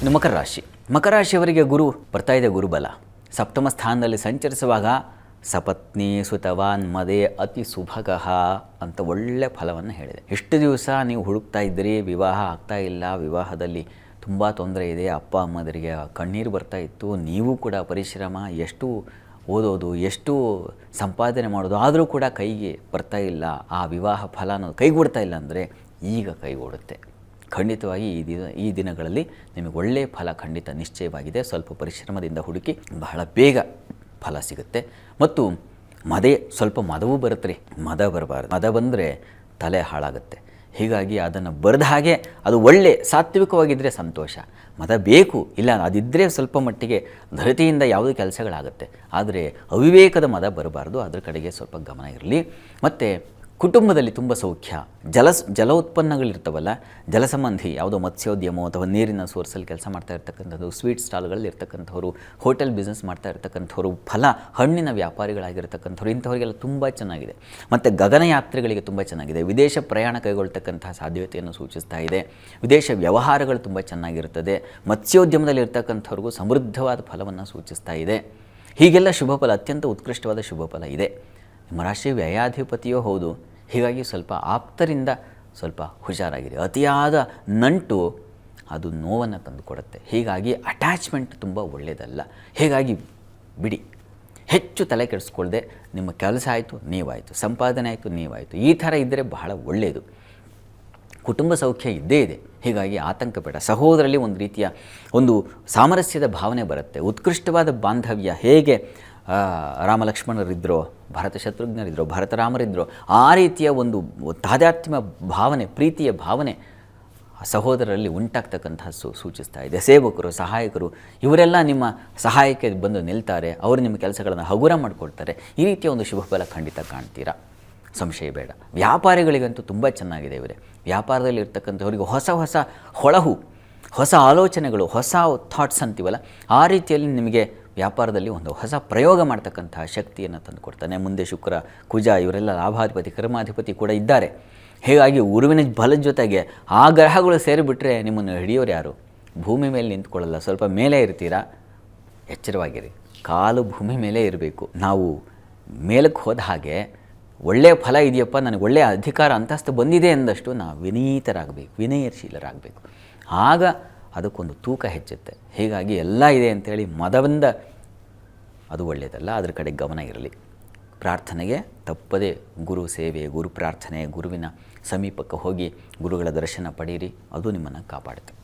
ಇನ್ನು ಮಕರ ರಾಶಿ. ಮಕರ ರಾಶಿಯವರಿಗೆ ಗುರು ಬರ್ತಾ ಇದೆ ಗುರುಬಲ. ಸಪ್ತಮ ಸ್ಥಾನದಲ್ಲಿ ಸಂಚರಿಸುವಾಗ ಸಪತ್ನಿ, ಸುತವಾನ್, ಮದೆ ಅತಿ ಸುಭಗಃ ಅಂತ ಒಳ್ಳೆ ಫಲವನ್ನು ಹೇಳಿದೆ. ಎಷ್ಟು ದಿವಸ ನೀವು ಹುಡುಕ್ತಾ ಇದ್ದೀರಿ, ವಿವಾಹ ಆಗ್ತಾ ಇಲ್ಲ, ವಿವಾಹದಲ್ಲಿ ತುಂಬ ತೊಂದರೆ ಇದೆ, ಅಪ್ಪ, ಅಮ್ಮದರಿಗೆ ಕಣ್ಣೀರು ಬರ್ತಾ ಇತ್ತು, ನೀವು ಕೂಡ ಪರಿಶ್ರಮ, ಎಷ್ಟು ಓದೋದು, ಎಷ್ಟು ಸಂಪಾದನೆ ಮಾಡೋದು, ಆದರೂ ಕೂಡ ಕೈಗೆ ಬರ್ತಾ ಇಲ್ಲ, ಆ ವಿವಾಹ ಫಲ ಅನ್ನೋದು ಕೈಗೂಡ್ತಾ ಇಲ್ಲ ಅಂದರೆ ಈಗ ಕೈಗೂಡುತ್ತೆ. ಖಂಡಿತವಾಗಿ ಈ ದಿನ, ಈ ದಿನಗಳಲ್ಲಿ ನಿಮಗೆ ಒಳ್ಳೆಯ ಫಲ ಖಂಡಿತ ನಿಶ್ಚಯವಾಗಿದೆ. ಸ್ವಲ್ಪ ಪರಿಶ್ರಮದಿಂದ ಹುಡುಕಿ ಬಹಳ ಬೇಗ ಫಲ ಸಿಗುತ್ತೆ. ಮತ್ತು ಮದೇ, ಸ್ವಲ್ಪ ಮದವೂ ಬರುತ್ತೆ ರೀ ಮದ ಬರಬಾರ್ದು. ಮದ ಬಂದರೆ ತಲೆ ಹಾಳಾಗುತ್ತೆ. ಹೀಗಾಗಿ ಅದನ್ನು ಬರೆದ ಹಾಗೆ ಅದು ಒಳ್ಳೆ ಸಾತ್ವಿಕವಾಗಿದ್ದರೆ ಸಂತೋಷ. ಮದ ಬೇಕು, ಇಲ್ಲ ಅದಿದ್ದರೆ ಸ್ವಲ್ಪ ಮಟ್ಟಿಗೆ ಧರತಿಯಿಂದ ಯಾವುದೇ ಕೆಲಸಗಳಾಗುತ್ತೆ. ಆದರೆ ಅವಿವೇಕದ ಮದ ಬರಬಾರ್ದು. ಅದರ ಕಡೆಗೆ ಸ್ವಲ್ಪ ಗಮನ ಇರಲಿ. ಮತ್ತು ಕುಟುಂಬದಲ್ಲಿ ತುಂಬ ಸೌಖ್ಯ. ಜಲ ಜಲ ಉತ್ಪನ್ನಗಳಿರ್ತಾವಲ್ಲ ಜಲಸಂಬಂಧಿ ಯಾವುದೋ ಮತ್ಸ್ಯೋದ್ಯಮ ಅಥವಾ ನೀರಿನ ಸೋರ್ಸಲ್ಲಿ ಕೆಲಸ ಮಾಡ್ತಾ ಇರ್ತಕ್ಕಂಥದ್ದು, ಸ್ವೀಟ್ ಸ್ಟಾಲ್ಗಳಲ್ಲಿ ಇರ್ತಕ್ಕಂಥವ್ರು, ಹೋಟೆಲ್ ಬಿಸ್ನೆಸ್ ಮಾಡ್ತಾ ಇರ್ತಕ್ಕಂಥವ್ರು, ಫಲ, ಹಣ್ಣಿನ ವ್ಯಾಪಾರಿಗಳಾಗಿರ್ತಕ್ಕಂಥವ್ರು, ಇಂಥವರಿಗೆಲ್ಲ ತುಂಬ ಚೆನ್ನಾಗಿದೆ. ಮತ್ತು ಗಗನಯಾತ್ರೆಗಳಿಗೆ ತುಂಬ ಚೆನ್ನಾಗಿದೆ. ವಿದೇಶ ಪ್ರಯಾಣ ಕೈಗೊಳ್ತಕ್ಕಂಥ ಸಾಧ್ಯತೆಯನ್ನು ಸೂಚಿಸ್ತಾ ಇದೆ. ವಿದೇಶ ವ್ಯವಹಾರಗಳು ತುಂಬ ಚೆನ್ನಾಗಿರುತ್ತದೆ. ಮತ್ಸ್ಯೋದ್ಯಮದಲ್ಲಿ ಇರ್ತಕ್ಕಂಥವ್ರಿಗೂ ಸಮೃದ್ಧವಾದ ಫಲವನ್ನು ಸೂಚಿಸ್ತಾ ಇದೆ. ಹೀಗೆಲ್ಲ ಶುಭ ಫಲ ಅತ್ಯಂತ ಉತ್ಕೃಷ್ಟವಾದ ಶುಭ ಫಲ ಇದೆ. ನಿಮ್ಮ ರಾಶಿ ವ್ಯಯಾಧಿಪತಿಯೋ ಹೌದು. ಹೀಗಾಗಿ ಸ್ವಲ್ಪ ಆಪ್ತರಿಂದ ಸ್ವಲ್ಪ ಹುಷಾರಾಗಿರಿ. ಅತಿಯಾದ ನಂಟು ಅದು ನೋವನ್ನು ತಂದುಕೊಡುತ್ತೆ. ಹೀಗಾಗಿ ಅಟ್ಯಾಚ್ಮೆಂಟ್ ತುಂಬ ಒಳ್ಳೆಯದಲ್ಲ. ಹೀಗಾಗಿ ಬಿಡಿ. ಹೆಚ್ಚು ತಲೆ ಕೆಡಿಸ್ಕೊಳ್ಳದೆ ನಿಮ್ಮ ಕೆಲಸ ಆಯಿತು, ನೀವಾಯಿತು. ಸಂಪಾದನೆ ಆಯಿತು, ನೀವಾಯಿತು. ಈ ಥರ ಇದ್ದರೆ ಬಹಳ ಒಳ್ಳೆಯದು. ಕುಟುಂಬ ಸೌಖ್ಯ ಇದ್ದೇ ಇದೆ. ಹೀಗಾಗಿ ಆತಂಕ ಬೇಡ. ಸಹೋದರಲ್ಲಿ ಒಂದು ರೀತಿಯ ಒಂದು ಸಾಮರಸ್ಯದ ಭಾವನೆ ಬರುತ್ತೆ. ಉತ್ಕೃಷ್ಟವಾದ ಬಾಂಧವ್ಯ ಹೇಗೆ ರಾಮ ಲಕ್ಷ್ಮಣರಿದ್ದರು ಭರತ ಶತ್ರುಘ್ನರಿದ್ದರು ಭರತರಾಮರಿದ್ದರು ಆ ರೀತಿಯ ಒಂದು ತಾದಾತ್ಮ್ಯ ಭಾವನೆ, ಪ್ರೀತಿಯ ಭಾವನೆ ಸಹೋದರರಲ್ಲಿ ಉಂಟಾಗ್ತಕ್ಕಂತಹ ಸು, ಸೂಚಿಸ್ತಾ ಇದೆ. ಸೇವಕರು, ಸಹಾಯಕರು, ಇವರೆಲ್ಲ ನಿಮ್ಮ ಸಹಾಯಕ್ಕೆ ಬಂದು ನಿಲ್ತಾರೆ, ಅವರು ನಿಮ್ಮ ಕೆಲಸಗಳನ್ನು ಹಗುರ ಮಾಡಿಕೊಡ್ತಾರೆ ಈ ರೀತಿಯ ಒಂದು ಶುಭ ಫಲ ಖಂಡಿತ ಕಾಣ್ತೀರಾ? ಸಂಶಯ ಬೇಡ. ವ್ಯಾಪಾರಿಗಳಿಗಂತೂ ತುಂಬ ಚೆನ್ನಾಗಿದೆ ಇವರೇ. ವ್ಯಾಪಾರದಲ್ಲಿ ಇರ್ತಕ್ಕಂಥವ್ರಿಗೆ ಹೊಸ ಹೊಸ ಹೊಳಹು, ಹೊಸ ಆಲೋಚನೆಗಳು, ಹೊಸ ಥಾಟ್ಸ್ ಅಂತೀವಲ್ಲ, ಆ ರೀತಿಯಲ್ಲಿ ನಿಮಗೆ ವ್ಯಾಪಾರದಲ್ಲಿ ಒಂದು ಹೊಸ ಪ್ರಯೋಗ ಮಾಡ್ತಕ್ಕಂತಹ ಶಕ್ತಿಯನ್ನು ತಂದುಕೊಡ್ತಾನೆ ಮುಂದೆ ಶುಕ್ರ, ಕುಜ ಇವರೆಲ್ಲ ಲಾಭಾಧಿಪತಿ, ಕರ್ಮಾಧಿಪತಿ ಕೂಡ ಇದ್ದಾರೆ. ಹೀಗಾಗಿ ಉರುವಿನ ಬಲದ ಜೊತೆಗೆ ಆ ಗ್ರಹಗಳು ಸೇರಿಬಿಟ್ರೆ ನಿಮ್ಮನ್ನು ಹಿಡಿಯೋರು ಯಾರು? ಭೂಮಿ ಮೇಲೆ ನಿಂತ್ಕೊಳ್ಳಲ್ಲ. ಸ್ವಲ್ಪ ಮೇಲೆ ಇರ್ತೀರಾ? ಎಚ್ಚರವಾಗಿರಿ. ಕಾಲು ಭೂಮಿ ಮೇಲೆ ಇರಬೇಕು. ನಾವು ಮೇಲಕ್ಕೆ ಹೋದ ಹಾಗೆ ಒಳ್ಳೆಯ ಫಲ ಇದೆಯಪ್ಪ, ನನಗೆ ಒಳ್ಳೆಯ ಅಧಿಕಾರ, ಅಂತಸ್ತು ಬಂದಿದೆ ಎಂದಷ್ಟು ನಾವು ವಿನೀತರಾಗಬೇಕು, ವಿನಯಶೀಲರಾಗಬೇಕು. ಆಗ ಅದಕ್ಕೊಂದು ತೂಕ ಹೆಚ್ಚುತ್ತೆ. ಹೀಗಾಗಿ ಎಲ್ಲ ಇದೆ ಅಂತೇಳಿ ಮದವಿಂದ ಅದು ಒಳ್ಳೆಯದಲ್ಲ, ಅದ್ರ ಕಡೆ ಗಮನ ಇರಲಿ. ಪ್ರಾರ್ಥನೆಗೆ ತಪ್ಪದೇ ಗುರು ಸೇವೆ, ಗುರು ಪ್ರಾರ್ಥನೆ, ಗುರುವಿನ ಸಮೀಪಕ್ಕೆ ಹೋಗಿ ಗುರುಗಳ ದರ್ಶನ ಪಡೀರಿ ಅದು ನಿಮ್ಮನ್ನು ಕಾಪಾಡುತ್ತೆ.